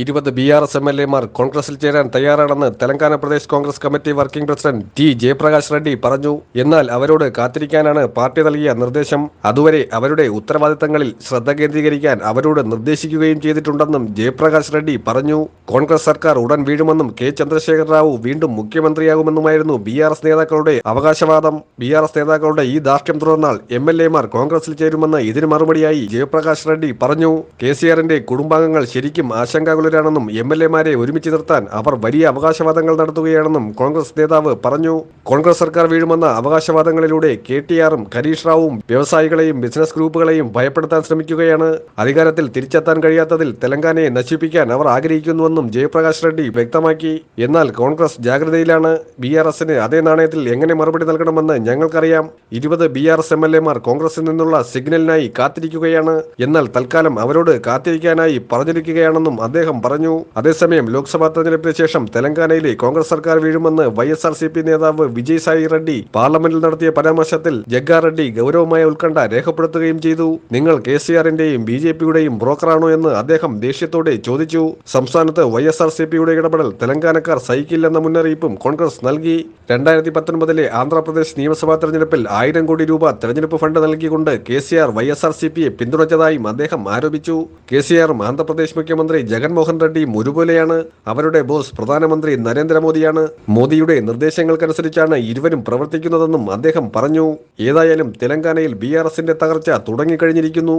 ഇരുപത് B R S M L എമാർ കോൺഗ്രസിൽ ചേരാൻ തയ്യാറാണെന്ന് Telangana Pradesh Congress committee working president T Jayaprakash Reddy പറഞ്ഞു. എന്നാൽ അവരോട് കാത്തിരിക്കാനാണ് പാർട്ടി നൽകിയ നിർദ്ദേശം. അതുവരെ അവരുടെ ഉത്തരവാദിത്തങ്ങളിൽ ശ്രദ്ധ കേന്ദ്രീകരിക്കാൻ അവരോട് നിർദ്ദേശിക്കുകയും ചെയ്തിട്ടുണ്ടെന്നും ജയപ്രകാശ് റെഡ്ഡി പറഞ്ഞു. കോൺഗ്രസ് സർക്കാർ ഉടൻ വീഴുമെന്നും കെ ചന്ദ്രശേഖർ റാവു വീണ്ടും മുഖ്യമന്ത്രിയാകുമെന്നുമായിരുന്നു ബി ആർ എസ് നേതാക്കളുടെ അവകാശവാദം. ബി ആർ എസ് നേതാക്കളുടെ ഈ ദാർഢ്യം തുടർന്നാൽ എം എൽ എമാർ കോൺഗ്രസിൽ ചേരുമെന്ന് ഇതിന് മറുപടിയായി ജയപ്രകാശ് റെഡ്ഡി പറഞ്ഞു. കെ സി ആറിന്റെ കുടുംബാംഗങ്ങൾ ശരിക്കും ആശങ്കാകുലരാണെന്നും എം എൽ എമാരെ ഒരുമിച്ച് നിർത്താൻ അവർ വലിയ അവകാശവാദങ്ങൾ നടത്തുകയാണെന്നും കോൺഗ്രസ് നേതാവ് പറഞ്ഞു. കോൺഗ്രസ് സർക്കാർ വീഴുമെന്ന അവകാശവാദങ്ങളിലൂടെ കെ ടി ആറും ഹരീഷ് റാവും വ്യവസായികളെയും ബിസിനസ് ഗ്രൂപ്പുകളെയും ഭയപ്പെടുത്താൻ ശ്രമിക്കുകയാണ്. അധികാരത്തിൽ തിരിച്ചെത്താൻ കഴിയാത്തതിൽ തെലങ്കാനയെ നശിപ്പിക്കാൻ അവർ ആഗ്രഹിക്കുന്നുവെന്നും ജയപ്രകാശ് റെഡ്ഡി വ്യക്തമാക്കി. എന്നാൽ കോൺഗ്രസ് ജാഗ്രതയിലാണ്. ബി ആർ എസിന് അതേ നാണയത്തിൽ എങ്ങനെ മറുപടി നൽകണമെന്ന് ഞങ്ങൾക്കറിയാം. ഇരുപത് B R S M L എമാർ കോൺഗ്രസിൽ നിന്നുള്ള സിഗ്നലിനായി കാത്തിരിക്കുകയാണ്. എന്നാൽ തൽക്കാലം അവരോട് കാത്തിരിക്കാനായി പറഞ്ഞിരിക്കുകയാണെന്നും അദ്ദേഹം പറഞ്ഞു. അതേസമയം ലോക്സഭാ തെരഞ്ഞെടുപ്പിന് ശേഷം തെലങ്കാനയിലെ കോൺഗ്രസ് സർക്കാർ വീഴുമെന്ന് Y S R C P നേതാവ് വിജയ് സായി റെഡ്ഡി പാർലമെന്റിൽ നടത്തിയ പരാമർശത്തിൽ ജഗ്ഗാ റെഡ്ഡി ഗൗരവമായ ഉത്കണ്ഠ രേഖപ്പെടുത്തുകയും ചെയ്തു. നിങ്ങൾ കെ സി ആറിന്റെയും ബി ജെ പിയുടെയും ബ്രോക്കറാണോ എന്ന് അദ്ദേഹം ദേഷ്യത്തോടെ ചോദിച്ചു. സംസ്ഥാനത്ത് വൈ എസ് ആർ സി പിയുടെ ഇടപെടൽ തെലങ്കാനക്കാർ സഹിക്കില്ലെന്ന മുന്നറിയിപ്പും കോൺഗ്രസ് നൽകി. രണ്ടായിരത്തി പത്തൊൻപതിലെ ആന്ധ്രാപ്രദേശ് നിയമസഭാ തെരഞ്ഞെടുപ്പിൽ ആയിരം കോടി രൂപ തെരഞ്ഞെടുപ്പ് ഫണ്ട് നൽകിക്കൊണ്ട് K C R Y S R C പിയെ പിന്തുണച്ചതായും അദ്ദേഹം ആരോപിച്ചു. കെ സി ആറും ആന്ധ്രാപ്രദേശ് മുഖ്യമന്ത്രി ജഗൻമോഹൻ റെഡ്ഡിയും ഒരുപോലെയാണ് അവരുടെ ബോസ് പ്രധാനമന്ത്രി നരേന്ദ്രമോദിയാണ്. മോദിയുടെ നിർദ്ദേശങ്ങൾക്കനുസരിച്ചാണ് ഇരുവരും പ്രവർത്തിക്കുന്നതെന്നും അദ്ദേഹം പറഞ്ഞു. ഏതായാലും തെലങ്കാനയിൽ ബി തകർച്ച തുടങ്ങിക്കഴിഞ്ഞിരിക്കുന്നു.